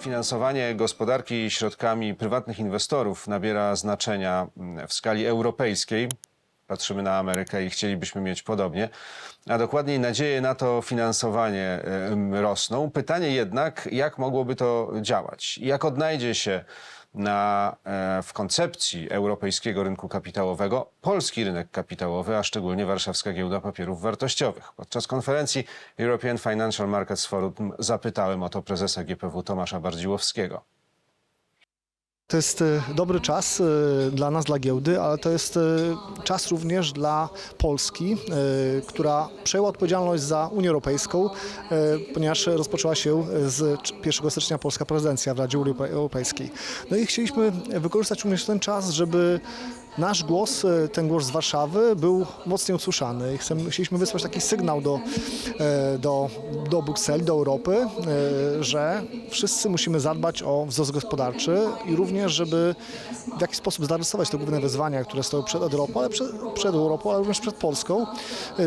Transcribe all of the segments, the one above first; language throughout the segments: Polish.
Finansowanie gospodarki środkami prywatnych inwestorów nabiera znaczenia w skali europejskiej. Patrzymy na Amerykę i chcielibyśmy mieć podobnie, a dokładniej nadzieje na to finansowanie rosną. Pytanie jednak, jak mogłoby to działać? Jak odnajdzie się na, e, w koncepcji europejskiego rynku kapitałowego polski rynek kapitałowy, a szczególnie warszawska giełda papierów wartościowych. Podczas konferencji European Financial Markets Forum zapytałem o to prezesa GPW Tomasza Bardziłowskiego. To jest e, dobry czas e, dla nas, dla giełdy, ale to jest e, czas również dla Polski, która przejęła odpowiedzialność za Unię Europejską, ponieważ rozpoczęła się z 1 stycznia polska prezydencja w Radzie Unii Europe- Europejskiej. No i chcieliśmy wykorzystać również ten czas, żeby nasz głos, e, ten głos z Warszawy był mocniej usłyszany. Chcemy- Chcieliśmy wysłać taki sygnał do, e, do, do Brukseli, do Europy, e, że wszyscy musimy zadbać o wzrost gospodarczy i również, żeby w jakiś sposób zarysować te główne wyzwania, które stoją przed Europą, ale przed, przed Europą, ale również przed Polską,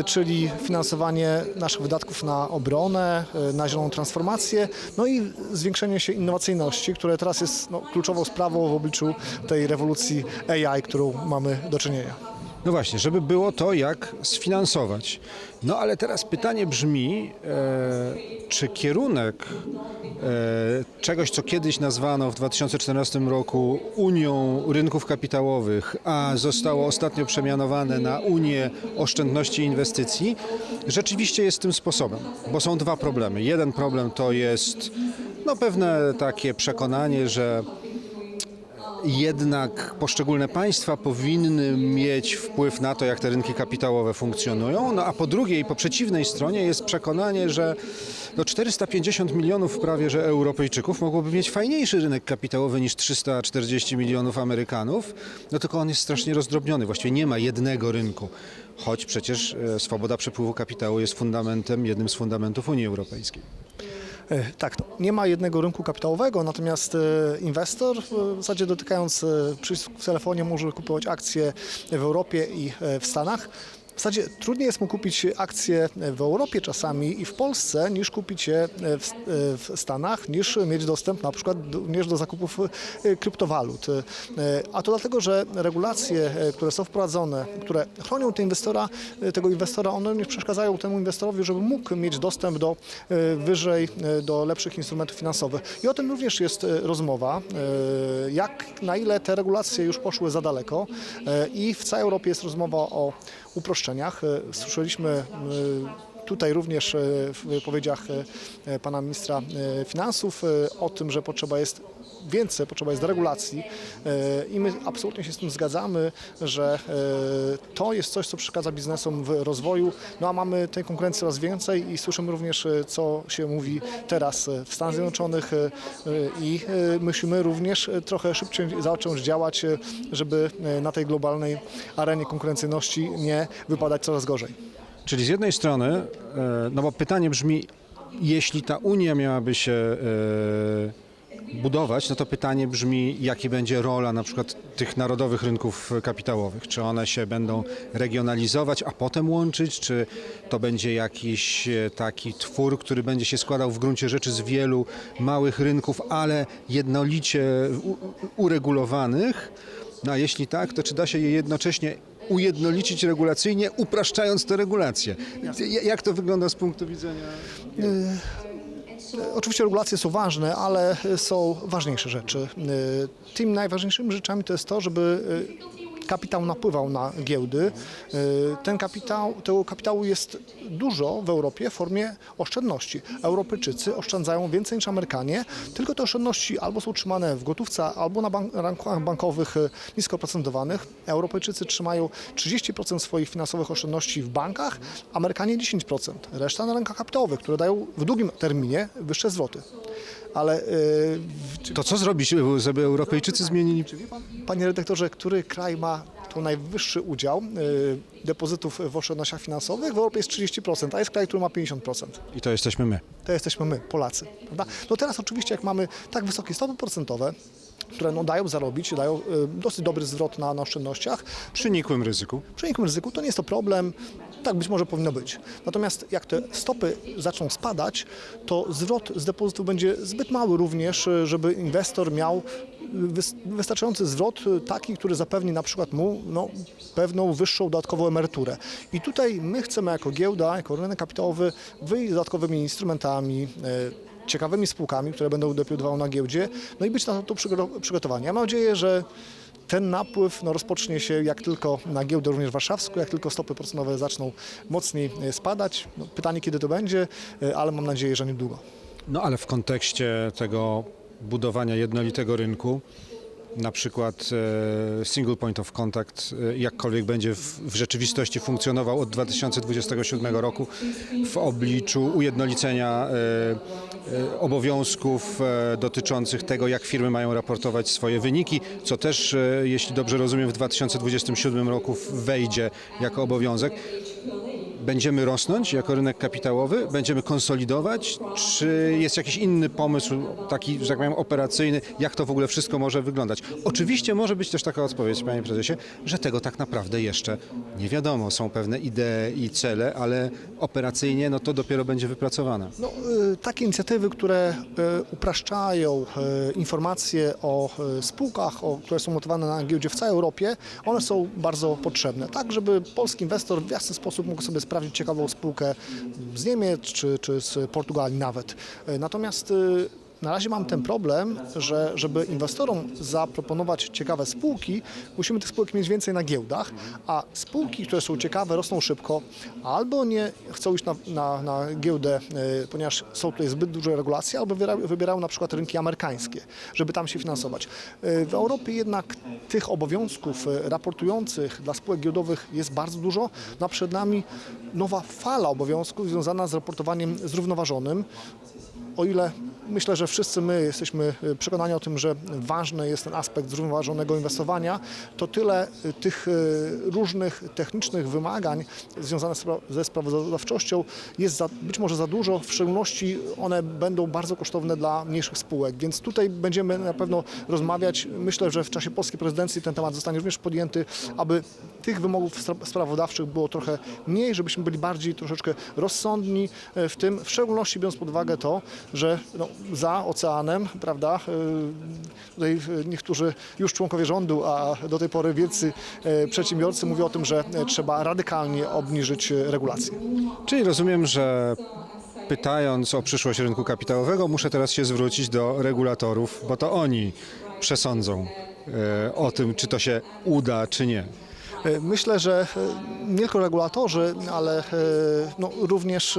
czyli finansowanie naszych wydatków na obronę, na zieloną transformację, no i zwiększenie się innowacyjności, które teraz jest no, kluczową sprawą w obliczu tej rewolucji AI, którą mamy do czynienia. No właśnie, żeby było to, jak sfinansować. No ale teraz pytanie brzmi, e, czy kierunek e, czegoś, co kiedyś nazwano w 2014 roku Unią Rynków Kapitałowych, a zostało ostatnio przemianowane na Unię Oszczędności i Inwestycji, rzeczywiście jest tym sposobem, bo są dwa problemy. Jeden problem to jest no, pewne takie przekonanie, że jednak poszczególne państwa powinny mieć wpływ na to, jak te rynki kapitałowe funkcjonują. No a po drugiej, po przeciwnej stronie jest przekonanie, że no 450 milionów prawie że Europejczyków mogłoby mieć fajniejszy rynek kapitałowy niż 340 milionów Amerykanów, no tylko on jest strasznie rozdrobniony. Właściwie nie ma jednego rynku, choć przecież e, swoboda przepływu kapitału jest fundamentem, jednym z fundamentów Unii Europejskiej. E, Tak, nie ma jednego rynku kapitałowego, natomiast e, inwestor, w zasadzie dotykając e, przycisku w telefonie, może kupować akcje w Europie i w Stanach. W zasadzie trudniej jest mu kupić akcje w Europie czasami i w Polsce, niż kupić je w, w Stanach, niż mieć dostęp na przykład również do zakupów e, kryptowalut. E, A to dlatego, że regulacje, e, które są wprowadzone, które chronią te inwestora, tego inwestora, one nie przeszkadzają temu inwestorowi, żeby mógł mieć dostęp do wyżej, do lepszych instrumentów finansowych. I o tym również jest rozmowa, jak, na ile te regulacje już poszły za daleko i w całej Europie jest rozmowa o uproszczeniach. E, Słyszeliśmy e, tutaj również e, w wypowiedziach pana ministra finansów o tym, że potrzeba jest więcej, potrzeba jest deregulacji e, i my absolutnie się z tym zgadzamy, że e, to jest coś, co przeszkadza biznesom w rozwoju, no a mamy tej konkurencji coraz więcej i słyszymy również, e, co się mówi teraz w Stanach Zjednoczonych i musimy również trochę szybciej zacząć działać, żeby na tej globalnej arenie konkurencyjności nie wypadać coraz gorzej. Czyli z jednej strony, no bo pytanie brzmi, jeśli ta Unia miałaby się budować, no to pytanie brzmi, jaka będzie rola na przykład tych narodowych rynków kapitałowych? Czy one się będą regionalizować, a potem łączyć? Czy to będzie jakiś e, taki twór, który będzie się składał w gruncie rzeczy z wielu małych rynków, ale jednolicie uregulowanych? No a jeśli tak, to czy da się je jednocześnie ujednolicić regulacyjnie, upraszczając te regulacje? Jak to wygląda z punktu widzenia? Oczywiście regulacje są ważne, ale są ważniejsze rzeczy. Y, Tymi najważniejszymi rzeczami to jest to, żeby y, kapitał napływał na giełdy. Y, Ten kapitał, tego kapitału jest dużo w Europie w formie oszczędności. Europejczycy oszczędzają więcej niż Amerykanie, tylko te oszczędności albo są trzymane w gotówce, albo na bank, rankach bankowych y, nisko oprocentowanych. Europejczycy trzymają 30% swoich finansowych oszczędności w bankach, Amerykanie 10%. Reszta na rynkach kapitałowych, które dają w długim terminie wyższe zwroty. Ale y, To co zrobić, żeby Europejczycy zmienili? czy wie pan, panie redaktorze, który kraj ma tu najwyższy udział y, depozytów w oszczędnościach finansowych? W Europie jest 30%, a jest kraj, który ma 50%. I to jesteśmy my. To jesteśmy my, Polacy. Prawda? No teraz oczywiście jak mamy tak wysokie stopy procentowe, które no, dają zarobić, dają e, dosyć dobry zwrot na, na oszczędnościach. Przy nikłym ryzyku. Przy nikłym ryzyku to nie jest to problem, tak być może powinno być. Natomiast jak te stopy zaczną spadać, to zwrot z depozytu będzie zbyt mały również, e, żeby inwestor miał wys- wystarczający zwrot, taki, który zapewni na przykład mu no, pewną wyższą dodatkową emeryturę. I tutaj my chcemy jako giełda, jako rynek kapitałowy wyjść z dodatkowymi instrumentami, ciekawymi spółkami, które będą debiutowały na giełdzie, no i być na to przygo- przygotowani. Ja mam nadzieję, że ten napływ no, rozpocznie się jak tylko na giełdę również warszawską, jak tylko stopy procentowe zaczną mocniej e, spadać. No, pytanie kiedy to będzie, e, ale mam nadzieję, że niedługo. No ale w kontekście tego budowania jednolitego rynku, na przykład e, single point of contact, e, jakkolwiek będzie w, w rzeczywistości funkcjonował od 2027 roku w obliczu ujednolicenia e, obowiązków dotyczących tego, jak firmy mają raportować swoje wyniki, co też, jeśli dobrze rozumiem, w 2027 roku wejdzie jako obowiązek. Będziemy rosnąć jako rynek kapitałowy? Będziemy konsolidować? Czy jest jakiś inny pomysł, taki, że tak powiem, operacyjny, jak to w ogóle wszystko może wyglądać? Oczywiście może być też taka odpowiedź, panie prezesie, że tego tak naprawdę jeszcze nie wiadomo. Są pewne idee i cele, ale operacyjnie no to dopiero będzie wypracowane. No, y, takie inicjatywy, które y, upraszczają y, informacje o spółkach, o, które są notowane na giełdzie w całej Europie, one są bardzo potrzebne. Tak, żeby polski inwestor w jasny sposób mógł sobie sprawdzić ciekawą spółkę z Niemiec czy, czy z Portugalii nawet. Y, Natomiast y, na razie mam ten problem, że żeby inwestorom zaproponować ciekawe spółki, musimy tych spółek mieć więcej na giełdach, a spółki, które są ciekawe, rosną szybko, albo nie chcą iść na, na, na giełdę, y, ponieważ są tutaj zbyt duże regulacje, albo wybiera- wybierają na przykład rynki amerykańskie, żeby tam się finansować. Y, W Europie jednak tych obowiązków y, raportujących dla spółek giełdowych jest bardzo dużo, no przed nami nowa fala obowiązków związana z raportowaniem zrównoważonym o ile myślę, że wszyscy my jesteśmy y, przekonani o tym, że ważny jest ten aspekt zrównoważonego inwestowania, to tyle y, tych y, różnych technicznych wymagań związanych ze sprawozdawczością. Jest za, być może za dużo, w szczególności one będą bardzo kosztowne dla mniejszych spółek, więc tutaj będziemy na pewno rozmawiać. Myślę, że w czasie polskiej prezydencji ten temat zostanie również podjęty, aby tych wymogów sprawozdawczych było trochę mniej, żebyśmy byli bardziej troszeczkę rozsądni e, w tym, w szczególności biorąc pod uwagę to, że no, za oceanem, prawda, e, tutaj e, niektórzy już członkowie rządu, a do tej pory wielcy e, przedsiębiorcy mówią o tym, że trzeba radykalnie obniżyć regulacje. Czyli rozumiem, że pytając o przyszłość rynku kapitałowego, muszę teraz się zwrócić do regulatorów, bo to oni przesądzą o tym, czy to się uda, czy nie. E, Myślę, że e, nie tylko regulatorzy, ale e, no, również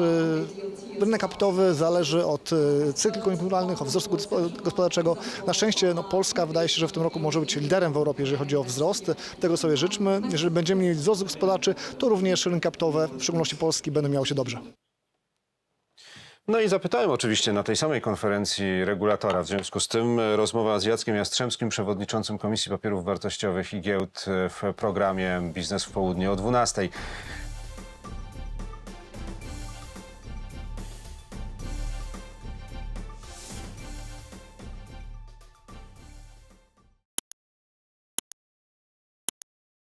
rynek kapitałowy zależy od cykli koniunkturalnych, od wzrostu gospod- gospodarczego. Na szczęście no, Polska wydaje się, że w tym roku może być liderem w Europie, jeżeli chodzi o wzrost. Tego sobie życzmy. Jeżeli będziemy mieli wzrost gospodarczy, to również rynki kapitałowe, w szczególności Polski, będą miały się dobrze. No i zapytałem oczywiście na tej samej konferencji regulatora. W związku z tym e, rozmowa z Jackiem Jastrzębskim, przewodniczącym Komisji Papierów Wartościowych i Giełd e, w programie Biznes w Południe o 12.